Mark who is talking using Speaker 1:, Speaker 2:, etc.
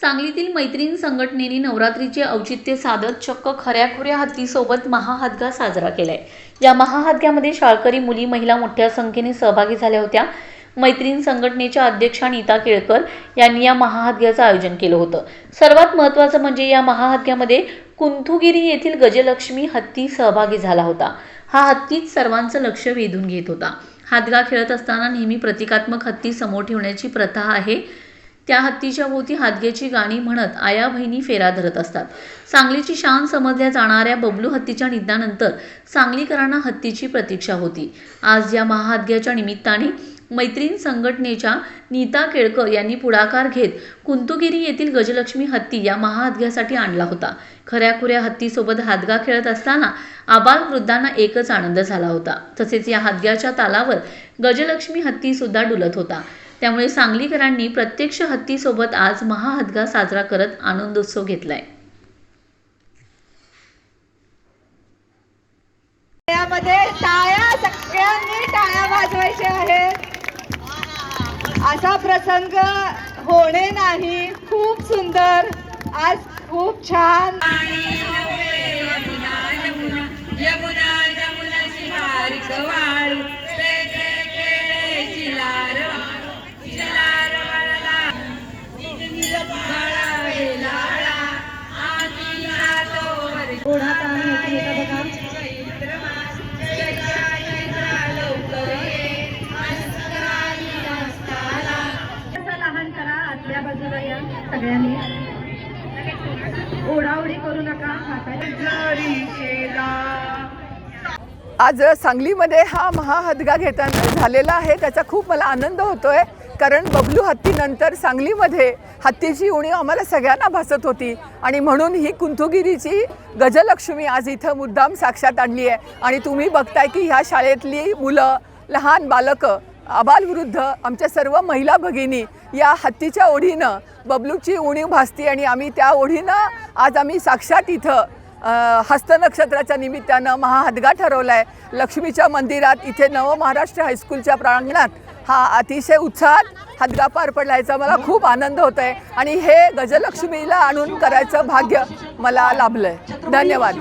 Speaker 1: सांगलीतील मैत्रीण संघटनेने नवरात्रीचे औचित्य साधत चक्क खऱ्याखुऱ्या हत्तीसोबत महाहदगा साजरा केलाय. या महाहदग्यामध्ये शाळकरी मुली महिला मोठ्या संख्येने सहभागी झाल्या होत्या. मैत्रीण संघटनेच्या अध्यक्षा नीता केळकर यांनी या महाहदग्याचं आयोजन केलं होतं. सर्वात महत्त्वाचं म्हणजे या महाहद्यामध्ये कुंथुगिरी येथील गजलक्ष्मी हत्ती सहभागी झाला होता. हा हत्तीच सर्वांचं लक्ष वेधून घेत होता. हादगा खेळत असताना नेहमी प्रतिकात्मक हत्ती समोर ठेवण्याची प्रथा आहे. त्या हत्तीच्या भोवती हादग्याची गाणी म्हणत आया बहिणी फेरा धरत असतात. सांगलीची शान समजल्या जाणाऱ्या बबलू हत्तीच्या निधनानंतर सांगलीकरांना हत्तीची प्रतीक्षा होती. आज या महाहादग्याच्या निमित्ताने मैत्रीण संघटनेच्या नीता केळकर यांनी पुढाकार घेत कुंतुगिरी येथील गजलक्ष्मी हत्ती या महाहादग्यासाठी आणला होता. खऱ्याखुऱ्या हत्तीसोबत हादगा खेळत असताना आबाल वृद्धांना एकच आनंद झाला होता. तसेच या हादग्याच्या तालावर गजलक्ष्मी हत्ती सुद्धा डुलत होता. त्यामुळे सांगलीकरांनी प्रत्यक्ष हत्तीसोबत आज महाहदगा साजरा करत आनंदोत्सव घेतलाय.
Speaker 2: यामध्ये टाळ्या सगळ्यांनी टाळ्या वाजवायच्या आहेत. असा प्रसंग होणे नाही. खूप सुंदर. आज खूप छान. ओढा ताण होती बघा लहान करा आतल्या बाजूला या सगळ्यांनी ओढाओढी करू नका हाताने
Speaker 3: आज सांगलीमध्ये हा महाहदगा घेताना झालेला आहे त्याचा खूप मला आनंद होतोय. कारण बबलू हत्तीनंतर सांगलीमध्ये हत्तीची उणीव आम्हाला सगळ्यांना भासत होती. आणि म्हणून ही कुंथुगिरीची गजलक्ष्मी आज इथं मुद्दाम साक्षात आणली आहे. आणि तुम्ही बघताय की ह्या शाळेतली मुलं लहान बालकं आबालवृद्ध आमच्या सर्व महिला भगिनी या हत्तीच्या ओढीनं बबलूची उणीव भासती आणि आम्ही त्या ओढीनं आज आम्ही साक्षात इथं हस्तनक्षत्राच्या निमित्तानं महाहदगा ठरवला आहे लक्ष्मीच्या मंदिरात इथे नवमहाराष्ट्र हायस्कूलच्या प्रांगणात हा अतिशय उत्साहात हदगा पार पडला याचा मला खूप आनंद होत आहे आणि हे गजलक्ष्मीला आणून करायचं भाग्य मला लाभलं आहे धन्यवाद.